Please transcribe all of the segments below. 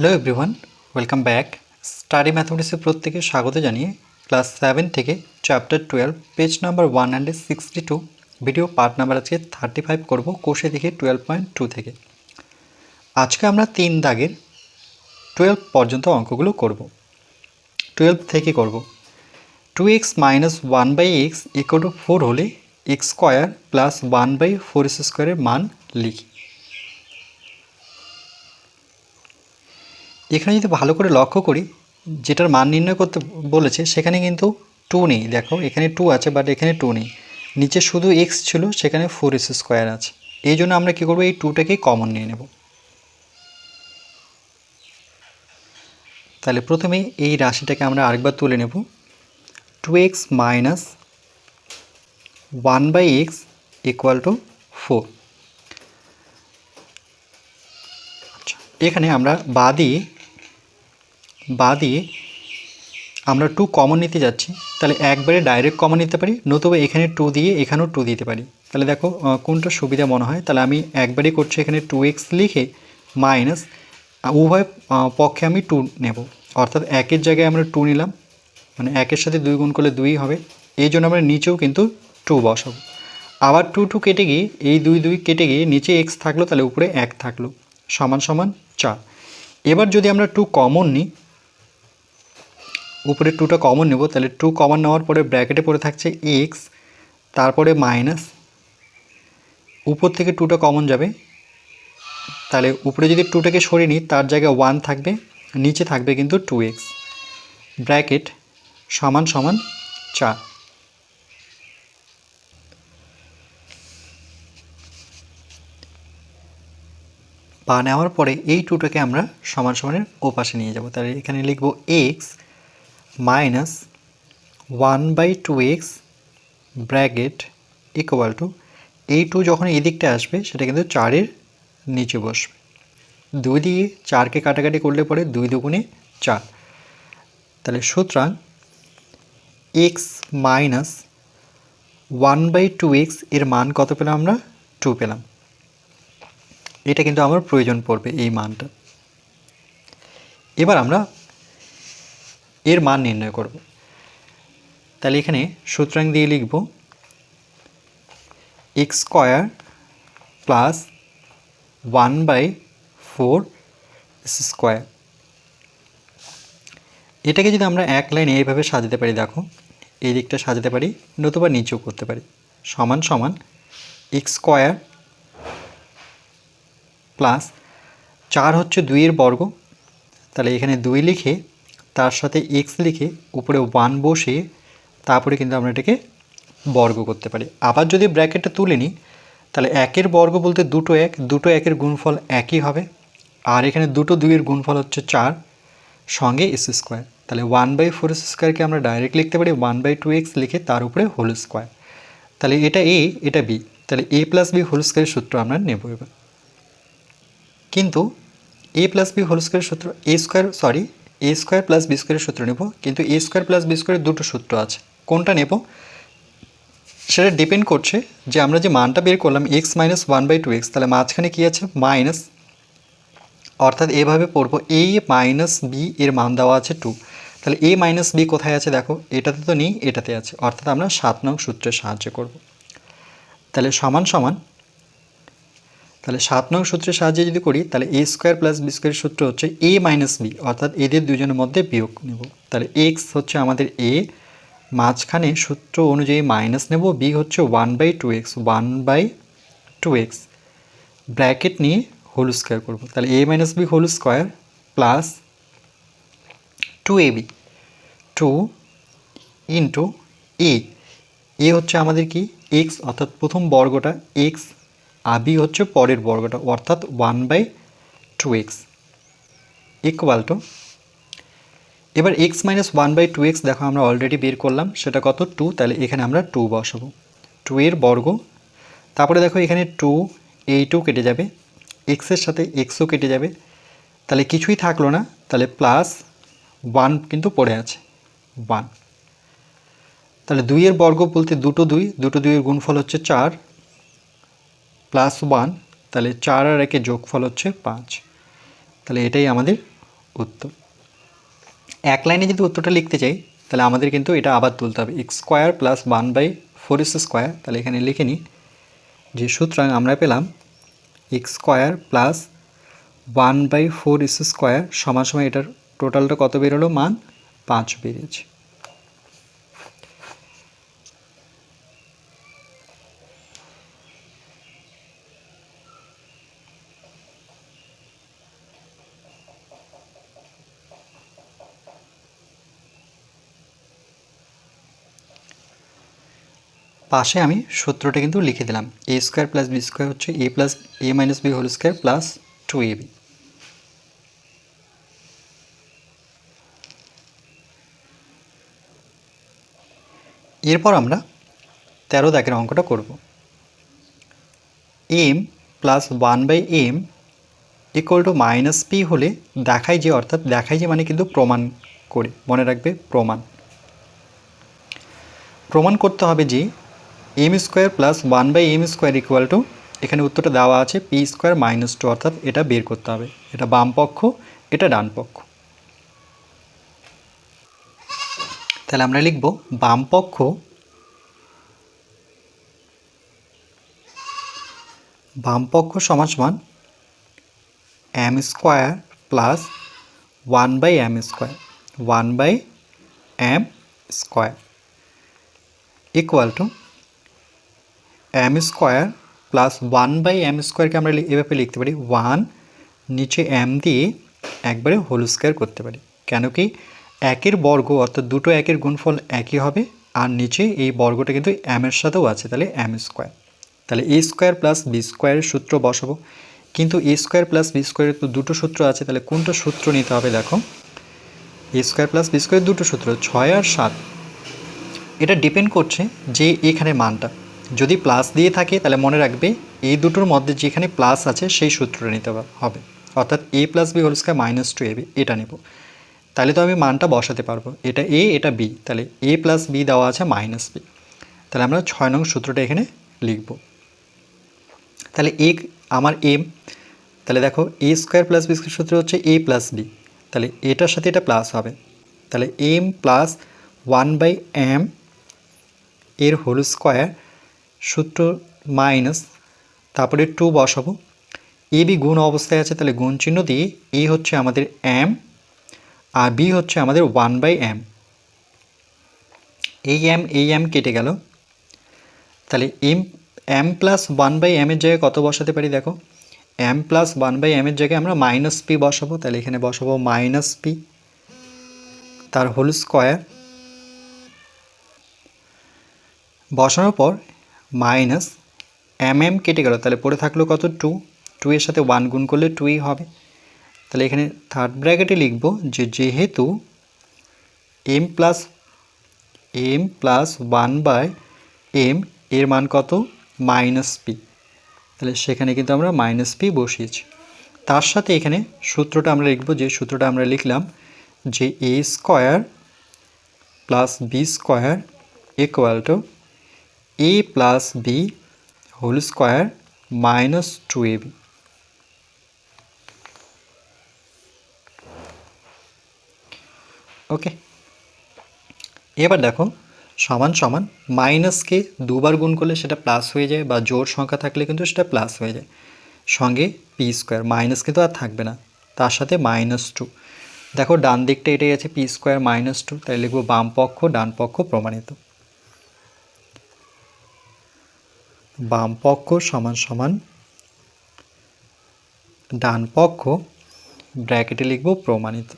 Hello everyone welcome back study ম্যাথমেটিক্সের প্রত্যেকে স্বাগত জানিয়ে ক্লাস সেভেন থেকে chapter twelve page number one hundred sixty two video part number আজকে thirty five করব কোষে দেখে টুয়েলভ পয়েন্ট টু থেকে। আজকে আমরা তিন দাগের টুয়েলভ পর্যন্ত অঙ্কগুলো করব। টুয়েলভ থেকে করব। Two x minus one by x equal to four হলে x square plus one by four স্কোয়ারের মান লিখি। এখানে যদি ভালো করে লক্ষ্য করি, যেটার মান নির্ণয় করতে বলেছে, সেখানে কিন্তু টু নেই। দেখো, এখানে টু আছে বাট এখানে টু নেই। নিচে শুধু এক্স ছিল, সেখানে ফোর এস স্কোয়ার আছে। এই জন্য আমরা কী করব, এই টুটাকেই কমন নিয়ে নেব। তাহলে প্রথমে এই রাশিটাকে আমরা আরেকবার তুলে নেব। Two x minus one by x equal to four এখানে আমরা বা দিয়ে বা দিয়ে আমরা টু কমন নিতে যাচ্ছি, তাহলে একবারে ডাইরেক্ট কমন নিতে পারি, নতুবা এখানে টু দিয়ে এখানেও টু দিতে পারি। তাহলে দেখো কোনটা সুবিধা মনে হয়? তাহলে আমি একবারই করছি এখানে টু এক্স লিখে মাইনাস উভয় পক্ষে আমি টু নেব। অর্থাৎ একের জায়গায় আমরা টু নিলাম মানে একের সাথে দুই গুণ করলে দুই হবে, এই জন্য আমরা নিচেও কিন্তু টু বসাবো। আবার টু টু কেটে গিয়ে, এই দুই দুই কেটে গিয়ে নিচে এক্স থাকল, তাহলে উপরে এক থাকল, সমান সমান চার। এবার যদি আমরা টু কমন নিই উপরে টুটা কমন নেব, তাহলে টু কমন নেওয়ার পরে ব্র্যাকেটে পড়ে থাকছে এক্স তারপরে মাইনাস উপর থেকে টুটা কমন যাবে। তাহলে উপরে যদি টুটাকে সরিয়ে নিই, তার জায়গায় ওয়ান থাকবে, নিচে থাকবে কিন্তু টু এক্স ব্র্যাকেট সমান সমান চার। পা নেওয়ার পরে এই টুটাকে আমরা সমান সমানের ওপাশে নিয়ে যাব। তাহলে এখানে লিখব x minus one by two x bracket equal to এই টু যখন এই দিকটা আসবে, সেটা কিন্তু চারের নিচে বসবে। দুই দিয়ে চারকে কাটাকাটি করলে পরে দুই দুগুণে চার। তাহলে সুতরাং x minus one by two এক্সের মান কত পেলাম আমরা? টু পেলাম। এটা কিন্তু আমার প্রয়োজন পড়বে এই মানটা। এবার আমরা এর মান নির্ণয় করব। তাহলে এখানে সুতরাং দিয়ে লিখব x square plus one by four square. এটাকে যদি আমরা এক লাইনে এইভাবে সাজাতে পারি, দেখো, এই দিকটা সাজাতে পারি নতুবা নিচেও করতে পারি। সমান সমান এক্স স্কোয়ার প্লাস চার হচ্ছে দুইয়ের বর্গ। তাহলে এখানে দুই লিখে তার সাথে এক্স লিখে উপরে ওয়ান বসে তারপরে কিন্তু আমরা এটাকে বর্গ করতে পারি। আবার যদি ব্র্যাকেটটা তুলে নিই, তাহলে একের বর্গ বলতে দুটো এক, দুটো একের গুণফল একই হবে। আর এখানে দুটো দুইয়ের গুণফল হচ্ছে চার, সঙ্গে এস স্কোয়ার তাহলে ওয়ান বাই ফোর স্কোয়ারকে আমরা ডাইরেক্ট লিখতে পারি ওয়ান বাই টু এক্স লিখে তার উপরে হোল স্কোয়ার তাহলে এটা এ এটা বি তাহলে এ প্লাস বি হোল স্কোয়ারের সূত্র আমরা নেব এবার। কিন্তু এ প্লাস বি হোল স্কোয়ারের সূত্র a square sorry a square plus b স্কোয়ারের সূত্র নেব, কিন্তু এ স্কোয়ার প্লাস বি স্কোয়ারের দুটো সূত্র আছে। কোনটা নেব? সেটা ডিপেন্ড করছে যে আমরা যে মানটা বের করলাম x minus one by two x তাহলে মাঝখানে কী আছে? মাইনাস অর্থাৎ এভাবে পড়ব এ মাইনাস বি এর মান দেওয়া আছে টু তাহলে এ মাইনাস বি কোথায় আছে দেখো? এটাতে তো নেই, এটাতে আছে। অর্থাৎ আমরা সাত নং সূত্রের সাহায্য করব। তাহলে সমান সমান তাহলে সাত নং সূত্রের সাহায্যে যদি করি, তাহলে এ স্কোয়ার প্লাস বি স্কোয়ারের সূত্র হচ্ছে এ মাইনাস বি অর্থাৎ এদের দুজনের মধ্যে বিয়োগ নেব। তাহলে এক্স হচ্ছে আমাদের এ মাঝখানে সূত্র অনুযায়ী মাইনাস নেব বি হচ্ছে one by two x one by two x bracket নিয়ে হোল স্কোয়ার করব। তাহলে a minus b whole square plus two a b two into a a হচ্ছে আমাদের কি? এক্স অর্থাৎ প্রথম বর্গটা এক্স আর বি হচ্ছে পরের বর্গটা, অর্থাৎ one by two x equal to এবার x minus one by two x দেখো আমরা অলরেডি বের করলাম, সেটা কত? টু তাহলে এখানে আমরা টু বসাবো। টু এর বর্গ, তারপরে দেখো এখানে টু এই টু কেটে যাবে এক্সের সাথে এক্সও কেটে যাবে, তাহলে কিছুই থাকল না, তাহলে প্লাস ওয়ান কিন্তু পড়ে আছে ওয়ান তাহলে দুইয়ের বর্গ বলতে দুটো দুই, দুটো দুইয়ের গুণফল হচ্ছে চার প্লাস ওয়ান, তাহলে চার আর একে যোগফল হচ্ছে পাঁচ। তাহলে এটাই আমাদের উত্তর। এক লাইনে যদি উত্তরটা লিখতে চাই, তাহলে আমাদের কিন্তু এটা আবার তুলতে হবে। X square plus one by four s square, তাহলে এখানে লিখে নিই যে সুতরাং আমরা পেলাম x square plus one by four s square সমান সময় এটার টোটালটা কত বেরোলো মান পাঁচ বেরিয়েছে। পাশে আমি সূত্রটা কিন্তু লিখে দিলাম। A square plus b square হচ্ছে a plus a minus b whole square plus two a b এরপর আমরা তেরো দাগের অঙ্কটা করব। M plus one by m equal to minus p হলে দেখায় যে, অর্থাৎ দেখায় যে মানে কিন্তু প্রমাণ করে, মনে রাখবে প্রমাণ। প্রমাণ করতে হবে যে m square plus one by m square equal to এখানে উত্তরটা দেওয়া আছে পি স্কোয়ার মাইনাস টু অর্থাৎ এটা বের করতে হবে। এটা বাম পক্ষ, এটা ডান পক্ষ। তাহলে আমরা লিখব, বাম পক্ষ বাম পক্ষ সমান সমান m square plus one by m square one by m square equal to m square plus one by m স্কোয়ারকে আমরা এভাবে লিখতে পারি ওয়ান নিচে এম দিয়ে একবারে হোল স্কোয়ার করতে পারি। কেন কি একের বর্গ অর্থাৎ দুটো একের গুণফল একই হবে, আর নিচে এই বর্গটা কিন্তু এম এর সাথেও আছে, তাহলে এম স্কোয়ার তাহলে এ স্কোয়ার প্লাস বি স্কোয়ারের সূত্র বসাবো। কিন্তু এ স্কোয়ার প্লাস বি স্কোয়ারের তো দুটো সূত্র আছে, তাহলে কোনটা সূত্র নিতে হবে দেখো। এ স্কোয়ার প্লাস বি স্কোয়ারের দুটো সূত্র, ছয় আর সাত। এটা ডিপেন্ড করছে যে এখানে মানটা। যদি প্লাস দিয়ে থাকে, তাহলে মনে রাখবে এই দুটোর মধ্যে যেখানে প্লাস আছে, সেই সূত্রটা নিতে হবে- অর্থাৎ a plus b whole square minus two a b এটা নেব। তাহলে তো আমি মানটা বসাতে পারব। এটা এ এটা বি তাহলে এ প্লাস বি দেওয়া আছে মাইনাস বি তাহলে আমরা ছয় নং সূত্রটা এখানে লিখব। তাহলে এ আমার এম তাহলে দেখো a square plus b square সূত্র হচ্ছে এ প্লাস বি তাহলে এটার সাথে এটা প্লাস হবে। তাহলে m plus one by m এর হোল স্কোয়ার সূত্র মাইনাস, তারপরে টু বসাবো। এ বি গুণ অবস্থায় আছে, তাহলে গুণ চিহ্ন দিয়ে এ হচ্ছে আমাদের এম আর বি হচ্ছে আমাদের ওয়ান বাই এম এই এম এই এম কেটে গেল। তাহলে m m plus one by এমের জায়গায় কত বসাতে পারি দেখো? এম প্লাস ওয়ান বাই এমের জায়গায় আমরা মাইনাস পি বসাবো, তাহলে এখানে বসাবো মাইনাস পি তার হোল স্কোয়ার বসানোর পর মাইনাস এম এম কেটে গেল। তাহলে পড়ে থাকল কত? টু। টু এর সাথে ওয়ান গুণ করলে টুই হবে। তাহলে এখানে থার্ড ব্র্যাকেটে লিখব যে যেহেতু m plus m plus one by m এর মান কত? মাইনাস পি তাহলে সেখানে কিন্তু আমরা মাইনাস পি বসিয়েছি। তার সাথে এখানে সূত্রটা আমরা লিখব যে সূত্রটা আমরা লিখলাম যে a square plus b square equal to a plus b whole square minus two a b okay এবার দেখো, সমান সমান মাইনাসকে দুবার গুণ করলে সেটা প্লাস হয়ে যায় বা জোর সংখ্যা থাকলে কিন্তু সেটা প্লাস হয়ে যায়। সঙ্গে পি স্কোয়ার মাইনাস কিন্তু আর থাকবে না, তার সাথে মাইনাস টু দেখো, ডান দিকটা এটাই আছে পি স্কোয়ার মাইনাস টু তাই লিখব বাম পক্ষ, ডান পক্ষ প্রমাণিত। বাম পক্ষ সমান সমান ডান পক্ষ ব্র্যাকেটে লিখব প্রমাণিত।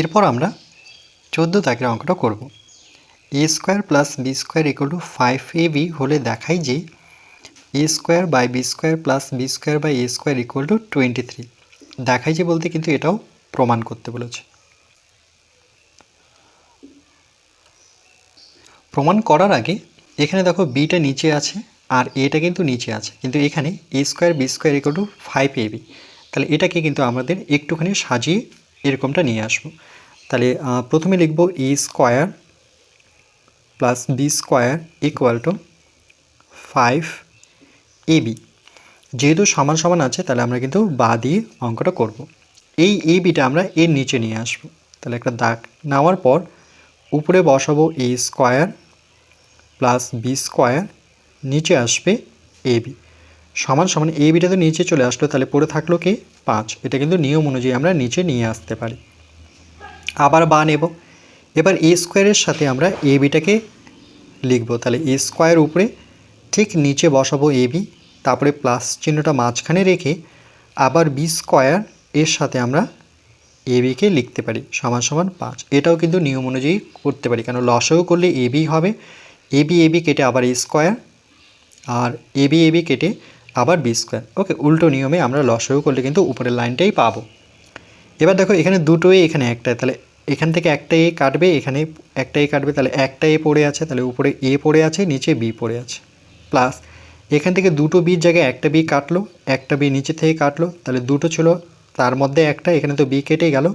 এরপর আমরা চোদ্দ দাগের অঙ্কটা করব। A square plus b square equal to five a b হলে দেখাই যে a square by b square plus b square by a square equal to twenty three দেখাই যে বলতে কিন্তু এটাও প্রমাণ করতে বলেছে। প্রমাণ করার আগে এখানে দেখো বিটা নিচে আছে আর এটা কিন্তু নিচে আছে। কিন্তু এখানে a square b square equal to five b তাহলে এটাকে কিন্তু আমাদের একটুখানি সাজিয়ে এরকমটা নিয়ে আসব। তাহলে প্রথমে লিখব a square plus b square equal to five a b যেহেতু সমান সমান আছে, তাহলে আমরা কিন্তু বা দিয়ে অঙ্কটা করব। এই এ বিটা আমরা এর নিচে নিয়ে আসব। তাহলে একটা দাগ নেওয়ার পর উপরে বসাবো a square plus b square নিচে আসবে এ বি সমান সমান এ বিটা তো নিচে চলে আসলো, তাহলে পড়ে থাকল কি? পাঁচ। এটা কিন্তু নিয়ম অনুযায়ী আমরা নিচে নিয়ে আসতে পারি। আবার বা নেব। এবার এ স্কোয়ারের সাথে আমরা এ বিটাকে লিখব। তাহলে এ স্কোয়ার উপরে ঠিক নিচে বসাবো এ বি, তারপরে প্লাস চিহ্নটা মাঝখানে রেখে আবার বি স্কোয়ার এর সাথে আমরা এ বিকে লিখতে পারি, সমান সমান পাঁচ। এটাও কিন্তু নিয়ম অনুযায়ী করতে পারি, কেন লসও করলে এ বি হবে। এ বি এ বি কেটে আবার এ স্কোয়ার, আর এ বি এ বি কেটে আবার বি স্কোয়ার ওকে উল্টো নিয়মে আমরা লসও করলে কিন্তু উপরের লাইনটাই পাবো। এবার দেখো এখানে দুটো এ এখানে একটা, তাহলে এখান থেকে একটা এ কাটবে, এখানে একটা এ কাটবে, তাহলে একটা এ পড়ে আছে, তাহলে উপরে এ পড়ে আছে, নিচে বি পড়ে আছে। প্লাস এখান থেকে দুটো বির জায়গায় একটা বি কাটলো, একটা বি নিচে থেকে কাটলো, তাহলে দুটো ছিল, তার মধ্যে একটা, এখানে তো বি কেটে গেল,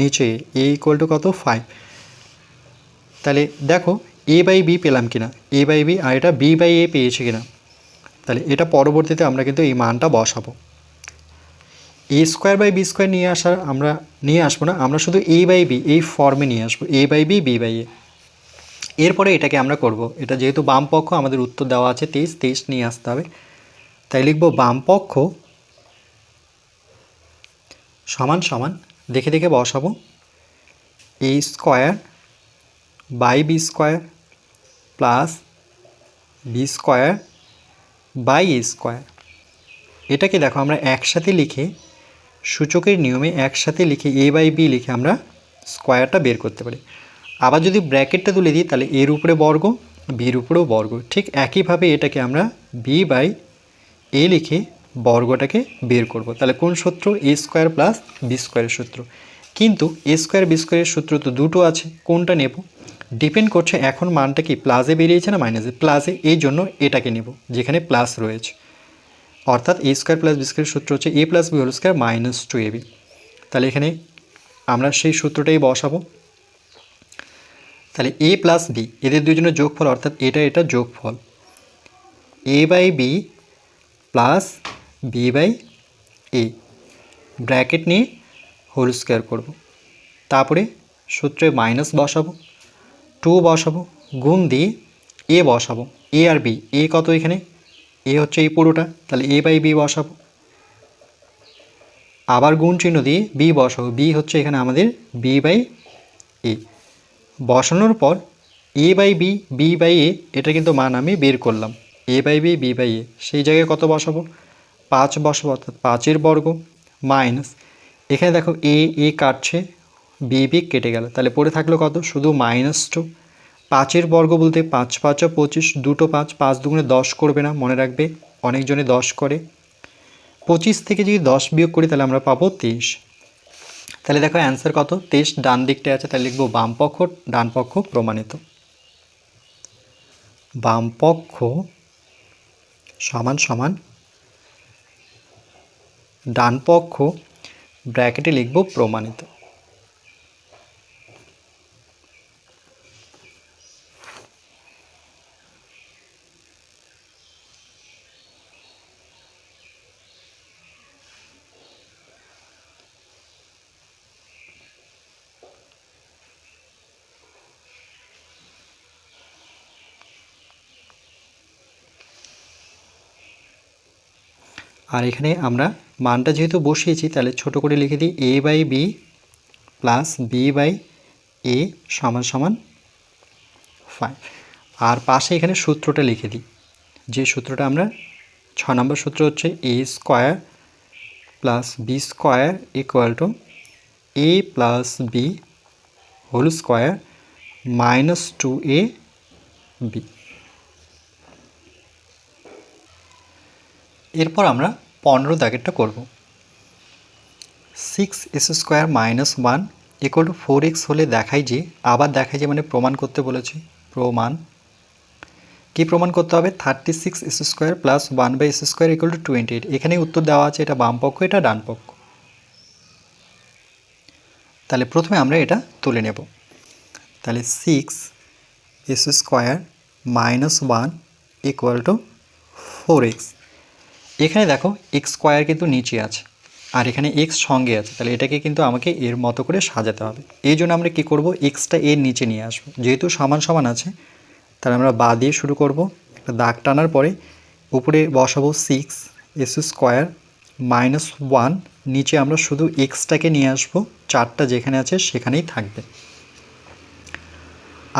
নিচে এ ইকুয়াল টু কত? ফাইভ তাহলে দেখো এ বাই বি পেলাম কিনা? এ বাই বি আর এটা বি বাই এ পেয়েছে কিনা? তাহলে এটা পরবর্তীতে আমরা কিন্তু এই মানটা বসাবো। A square by b square নিয়ে আসার আমরা, নিয়ে আসব না, আমরা শুধু এ বাই বি এই ফর্মে নিয়ে আসব a by b b by a এরপরে এটাকে আমরা করব, এটা যেহেতু বাম পক্ষ, আমাদের উত্তর দেওয়া আছে তেইশ তেইশ নিয়ে আসতে হবে। তাই লিখব বাম পক্ষ সমান সমান, দেখে দেখে বসাবো। A square by b square plus b square by a square এটাকে দেখো, আমরা একসাথে লিখে, সূচকের নিয়মে একসাথে লিখে এ বাই বি লিখে আমরা স্কোয়ারটা বের করতে পারি। আবার যদি ব্র্যাকেটটা তুলে দিই, তাহলে এর উপরে বর্গ বির উপরেও বর্গ। ঠিক একইভাবে এটাকে আমরা বি বাই এ লিখে বর্গটাকে বের করব। তাহলে কোন সূত্র? এ স্কোয়ার প্লাস বি স্কোয়ারের সূত্র। কিন্তু এ স্কোয়ার বি স্কোয়ারের সূত্র তো দুটো আছে, কোনটা নেব? ডিপেন্ড করছে এখন মানটা কি প্লাসে বেরিয়েছে না মাইনাসে। প্লাসে এই জন্য এটাকে নেব, যেখানে প্লাস রয়েছে। অর্থাৎ a square plus b square সূত্র হচ্ছে a plus b whole square minus two a b তাহলে এখানে আমরা সেই সূত্রটাই বসাবো। তাহলে এ প্লাস বি এদের দুজনের যোগফল, অর্থাৎ এটা এটা যোগফল। A by b plus b by a bracket নিয়ে হোল স্কোয়ার করব। তারপরে সূত্রে মাইনাস বসাবো। টু বসাবো, গুণ দিয়ে এ বসাবো, এ আর বি, এ কত এখানে? এ হচ্ছে এই পুরোটা, তাহলে এ বাই বি বসাবো। আবার গুণ চিহ্ন দিয়ে বি বসাবো, বি হচ্ছে এখানে আমাদের বি বাই এ। বসানোর পর a by b b by a, এটা কিন্তু মান আমি বের করলাম। A by b b by a, সেই জায়গায় কত বসাবো? পাঁচ বসাবো, অর্থাৎ পাঁচের বর্গ মাইনাস। এখানে দেখো এ এ কাটছে বি বি কেটে গেল। তাহলে পড়ে থাকল কত? শুধু মাইনাস টু পাঁচের বর্গ বলতে পাঁচ পাঁচ, পঁচিশ, দুটো পাঁচ পাঁচ দুগুণে দশ করবে না, মনে রাখবে। অনেকজনে দশ করে। পঁচিশ থেকে যদি দশ বিয়োগ করি, তাহলে আমরা পাবো তেইশ। তাহলে দেখো অ্যান্সার কত? তেইশ ডান দিকটা আছে, তাহলে লিখব বাম পক্ষ ডান পক্ষ প্রমাণিত। বাম পক্ষ সমান সমান ডান পক্ষ ব্র্যাকেটে লিখব প্রমাণিত। আর এখানে আমরা মানটা যেহেতু বসিয়েছি, তাহলে ছোট করে লিখে দিই a by b plus b by a সমান সমান ফাইভ আর পাশে এখানে সূত্রটা লিখে দিই। যে সূত্রটা আমরা, ছ নম্বর সূত্র হচ্ছে a square plus b square equal to a plus b whole square minus two a b এরপর আমরা পনেরো দাগেরটা করব। Six s square minus one equal to four x হলে দেখাই যে, আবার দেখাই যে মানে প্রমাণ করতে বলেছে, প্রমাণ। কি প্রমাণ করতে হবে? Thirty six s square plus one by s square equal to twenty eight এখানে উত্তর দেওয়া আছে, এটা বাম পক্ষ, এটা ডান পক্ষ। তাহলে প্রথমে আমরা এটা তুলে নেব। তাহলে six s square minus one equal to four x এখানে দেখো এক্স স্কোয়ার কিন্তু নিচে আছে, আর এখানে এক্স সঙ্গে আছে, তাহলে এটাকে কিন্তু আমাকে এর মতো করে সাজাতে হবে। এই জন্য আমরা কী করব? এক্সটা এর নিচে নিয়ে আসব। যেহেতু সমান সমান আছে, তাহলে আমরা বা দিয়ে শুরু করব। একটা দাগ টানার পরে উপরে বসাবো six s square minus one নিচে আমরা শুধু এক্সটাকে নিয়ে আসব, চারটা যেখানে আছে সেখানেই থাকবে।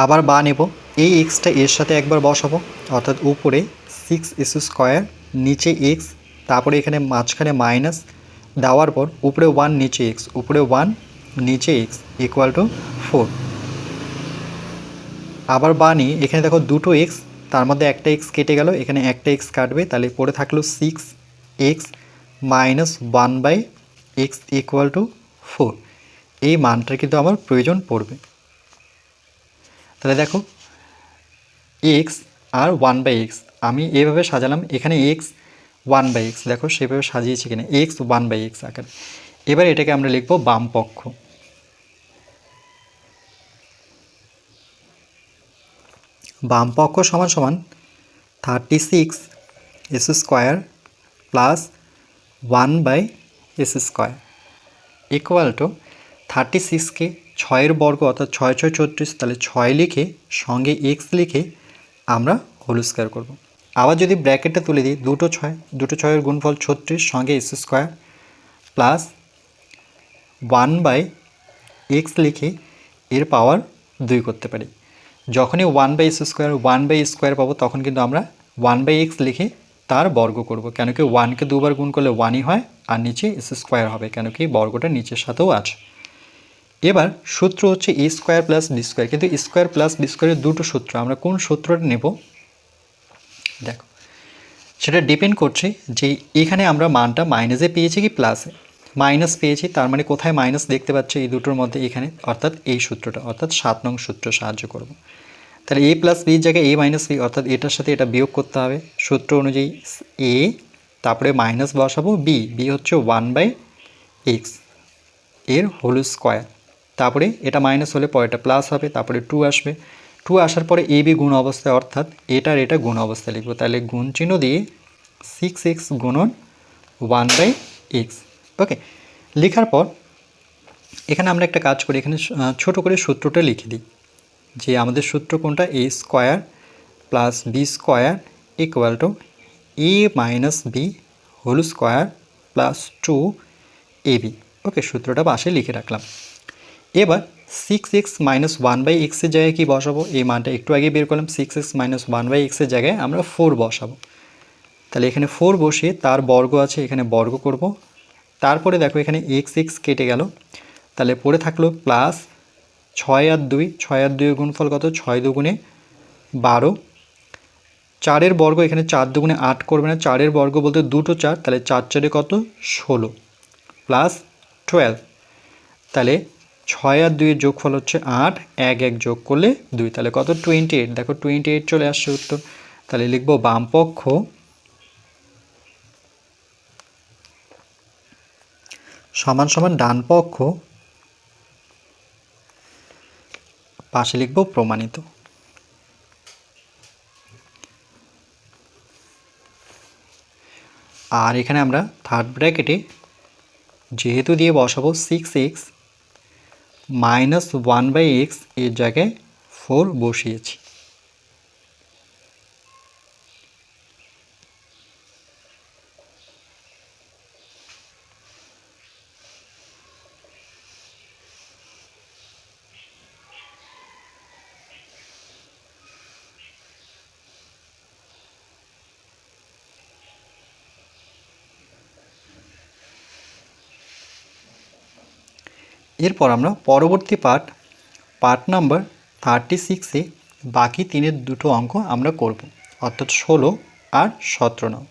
আবার বা নেব, এই এক্সটা এর সাথে একবার বসাবো, অর্থাৎ উপরে সিক্স এস স্কোয়ার নিচে এক্স তারপরে এখানে মাঝখানে মাইনাস দেওয়ার পর উপরে ওয়ান নিচে এক্স উপরে ওয়ান নিচে এক্স ইকুয়াল টু ফোর আবার বা নিই এখানে দেখো দুটো এক্স তার মধ্যে একটা এক্স কেটে গেল, এখানে একটা এক্স কাটবে, তাহলে পড়ে থাকল six x minus one by x equal to four এই মানটার কিন্তু আমার প্রয়োজন পড়বে। তাহলে দেখো এক্স আর ওয়ান বাই এক্স আমি এভাবে সাজালাম, এখানে এক্স ওয়ান বাই এক্স দেখো সেভাবে সাজিয়েছি কিনা এক্স ওয়ান বাই এক্স আকারে। এবার এটাকে আমরা লিখব বাম পক্ষ। বাম পক্ষ সমান সমান thirty six s square plus one by s square equal to thirty সিক্সকে ছয়ের বর্গ অর্থাৎ ছয় ছয়, ছত্রিশ, তাহলে ছয় লিখে সঙ্গে এক্স লিখে আমরা হোল স্কোয়ার করব। আবার যদি ব্র্যাকেটটা তুলে দিই, দুটো ছয়, দুটো ছয়ের গুণফল ছত্রিশ, সঙ্গে s square plus one by x লিখে এর পাওয়ার দুই করতে পারি। যখনই one by s square, one by square পাবো, তখন কিন্তু আমরা ওয়ান বাই এক্স লিখে তার বর্গ করব। কেন কি ওয়ানকে দুবার গুণ করলে ওয়ানই হয় আর নিচে এস স্কোয়ার হবে, কেন কি বর্গটা নিচের সাথেও আছে। এবার সূত্র হচ্ছে a square plus b square, কিন্তু স্কোয়ার প্লাস বি স্কোয়ারের দুটো সূত্র, আমরা কোন সূত্রটা নেব? দেখো। সেটা ডিপেন্ড করছে যে এখানে আমরা মানটা মাইনাসে পেয়েছি কি প্লাসে মাইনাস পেয়েছি, তার মানে কোথায় মাইনাস দেখতে পাচ্ছি এই দুটোর মধ্যে এখানে? অর্থাৎ এই সূত্রটা, অর্থাৎ সাত নং সূত্র সাহায্য করব। তাহলে এ প্লাস বির জায়গায় এ মাইনাস বি অর্থাৎ এটার সাথে এটা বিয়োগ করতে হবে। সূত্র অনুযায়ী এ তারপরে মাইনাস বসাবো বি বি হচ্ছে ওয়ান বাই এক্সের হোল স্কোয়ার তারপরে এটা মাইনাস হলে পরেটা প্লাস হবে, তারপরে টু আসবে। টু আসার পরে এ বি গুণ অবস্থায়, অর্থাৎ এটার এটা গুণ অবস্থায় লিখব। তাহলে গুণ চিহ্ন দিয়ে সিক্স এক্স গুণন ওয়ান বাই এক্স ওকে লেখার পর এখানে আমরা একটা কাজ করি, এখানে ছোট করে সূত্রটা লিখে দিই, যে আমাদের সূত্র কোনটা? A square plus b square equal to a minus b whole square plus two a b okay সূত্রটা পাশে লিখে রাখলাম। এবার six x minus one by এক্সের জায়গায় কী বসাবো? এই মানটা একটু আগে বের করলাম six x minus one by এক্সের জায়গায় আমরা ফোর বসাবো। তাহলে এখানে ফোর বসিয়ে তার বর্গ আছে, এখানে বর্গ করব। তারপরে দেখো এখানে এক্স এক্স কেটে গেল। তাহলে পড়ে থাকল প্লাস ছয় আর দুই, ছয় আর দুই গুণফল কত? ছয় দুগুণে বারো। চারের বর্গ এখানে চার দুগুণে আট করবে না। চারের বর্গ বলতে দুটো চার, তাহলে চার চারে কত? ষোলো। প্লাস টুয়েলভ তাহলে ছয় আর দুইয়ের যোগফল হচ্ছে আট, এক এক যোগ করলে দুই। তাহলে কত? টোয়েন্টি এইট দেখো টোয়েন্টি এইট চলে আসছে উত্তর। তাহলে লিখব বাম পক্ষ। সমান সমান ডান পক্ষ। পাশে লিখব প্রমাণিত। আর এখানে আমরা থার্ড ব্র্যাকেটে যেহেতু দিয়ে বসাবো six x minus one by এক্সের জায়গায় ফোর বসিয়েছি। এরপর আমরা পরবর্তী পার্ট পার্ট নাম্বার থার্টি সিক্সে বাকি তিনের দুটো অঙ্ক আমরা করব। অর্থাৎ ষোলো আর সতেরো নং